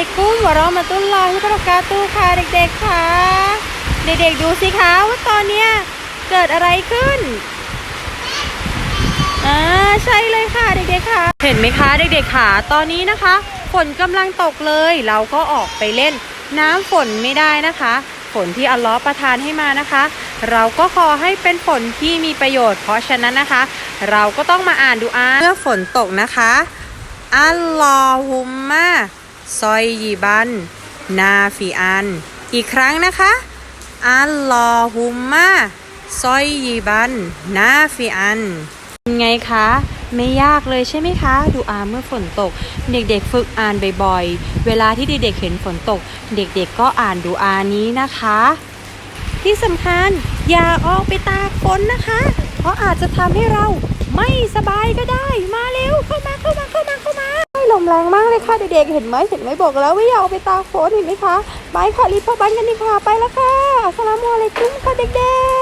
ลัยกุ้มวะราะมาตุลลอฮิวะบะเระกาตุฮ์ค่ะเด็กๆค่ะเด็กๆดูสิคะว่าตอนเนี้ยเกิดอะไรขึ้นอ่าใช่เลยค่ะเด็กๆค่ะ เห็นไหมคะเด็กๆค่ะ ตอนนี้นะคะฝนกำลังตกเลยเราก็ออกไปเล่นน้ำฝนไม่ได้นะคะ ฝนที่อัลลอฮ์ประทานให้มานะคะ เราก็ขอให้เป็นฝนที่มีประโยชน์ เพราะฉะนั้นนะคะ เราก็ต้องมาอ่านดูอาเมื่อฝนตกนะคะอัลลอฮุมมะ ซอยยิบัน นาฟิอัน อีกครั้งนะคะ อัลลอฮุมมะซอยยิบัน นาฟิอันเป็นไงคะ ไม่ยากเลยใช่ไหมคะ ดูอาเมื่อฝนตก เด็กๆฝึกอ่านบ่อยๆ เวลาที่เด็กๆเห็นฝนตก เด็กๆก็อ่านดูอานี้นะคะ ที่สำคัญอย่าออกไปตากฝนนะคะ เพราะอาจจะทำให้เราไม่สบายก็ได้มาเร็ว แรงมากเลยค่ะเด็กๆ เห็นไหมเห็นไหมบอกแล้วว่าอย่าเอาไปตากฝนเห็นไหมคะ ไปค่ะรีบเข้าบ้านกันดีค่ะ ไปแล้วค่ะสลามอะลัยกุมค่ะเด็กๆ